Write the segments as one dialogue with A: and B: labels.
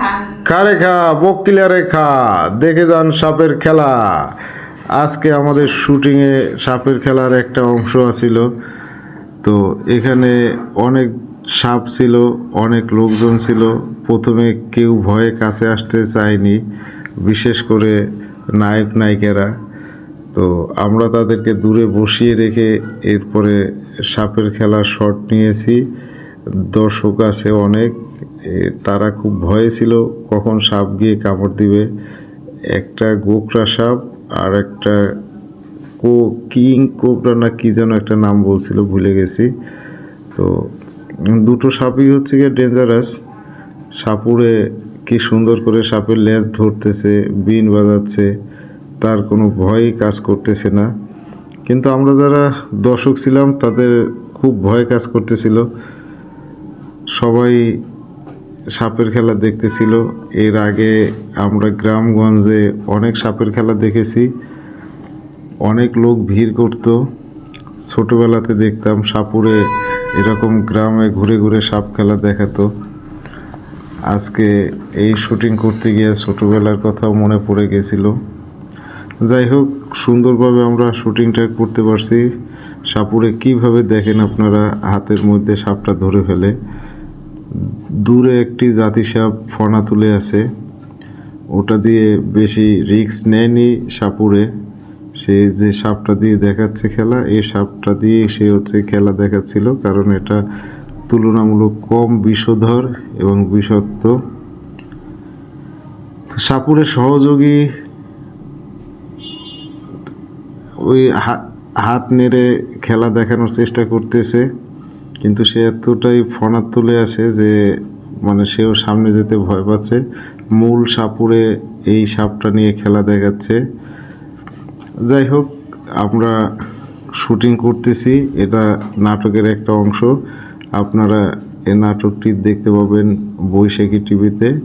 A: খান
B: কারে খা বকিলারে খা, দেখে যান সাপের খেলা। আজকে আমাদের শুটিংয়ে সাপের খেলার একটা অংশ আছিল। তো এখানে অনেক সাপ ছিল, অনেক লোকজন ছিল। প্রথমে কেউ ভয়ে কাছে আসতে চায়নি, বিশেষ করে নায়ক, নায়িকারা। তো আমরা তাদেরকে দূরে বসিয়ে রেখে এরপরে সাপের খেলার শট নিয়েছি। দর্শক আছে অনেক। তারা খুব ভয়ে ছিল কখন সাপ গিয়ে কামড় দিবে। একটা গোকরা সাপ আর একটা কো, কিং কোবরা না কি যেন একটা নাম বলছিল, ভুলে গেছি। তো দুটো সাপই হচ্ছে গিয়ে ডেঞ্জারাস সাপুরে কি সুন্দর করে সাপের লেজ ধরতেছে, বিন বাজাচ্ছে, তার কোনো ভয়ই কাজ করতেছে না। কিন্তু আমরা যারা দর্শক ছিলাম, তাদের খুব ভয় কাজ করতেছিল। সবাই সাপের খেলা দেখতেছিল। এর আগে আমরা গ্রামগঞ্জে অনেক সাপের খেলা দেখেছি। অনেক লোক ভিড় করত। ছোটোবেলাতে দেখতাম সাপুরে এরকম গ্রামে ঘুরে ঘুরে সাপ খেলা দেখাতো। আজকে এই শুটিং করতে গিয়ে ছোটোবেলার কথাও মনে পড়ে গেছিল। যাই হোক, সুন্দরভাবে আমরা শুটিংটা করতে পারছি। সাপুরে কীভাবে দেখেন আপনারা, হাতের মধ্যে সাপটা ধরে ফেলে। দূরে একটি জাতি সাপ ফনা তুলে আছে। ওটা দিয়ে বেশি রিস্ক নেয়নি সাপুরে। সে যে সাপটা দিয়ে দেখাচ্ছে খেলা এই সাপটা দিয়ে সে হচ্ছে খেলা দেখাচ্ছিল, কারণ এটা তুলনামূলক কম বিষধর এবং বিষাক্ত। সাপুরের সহযোগী ওই হাত নেড়ে খেলা দেখানোর চেষ্টা করতেছে। কিন্তু সে এতটাই ফনার তুলে আছে যে মানে সেও সামনে যেতে ভয় পাচ্ছে। মূল সাপুরে এই সাপটা নিয়ে খেলা দেখাচ্ছে। যাই হোক, আমরা শুটিং করতেছি। এটা নাটকের একটা অংশ। আপনারা এই নাটকটি দেখতে পাবেন বৈশাখী টিভিতে।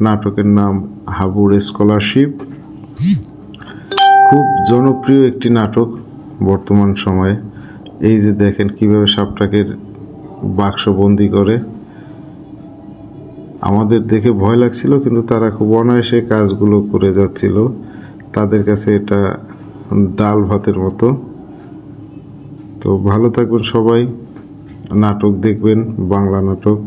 B: নাটকের নাম হাবুর স্কলারশিপ। খুব জনপ্রিয় একটি নাটক বর্তমান সময়ে। এই যে দেখেন কীভাবে সাপটাকে বাক্সবন্দি করে। আমাদের দেখে ভয় লাগছিল, কিন্তু তারা খুব অনায়াসে কাজগুলো করে যাচ্ছিল। তাদের কাছে এটা ডাল ভাতের মতো। তো ভালো থাকবেন সবাই। নাটক দেখবেন, বাংলা নাটক।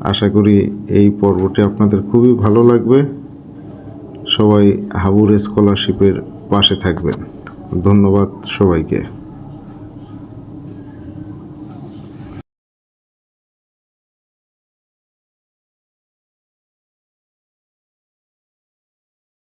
B: আশা করি এই পর্বটি আপনাদের খুবই ভালো লাগবে। সবাই হাবুর স্কলারশিপের পাশে থাকবেন। ধন্যবাদ সবাইকে।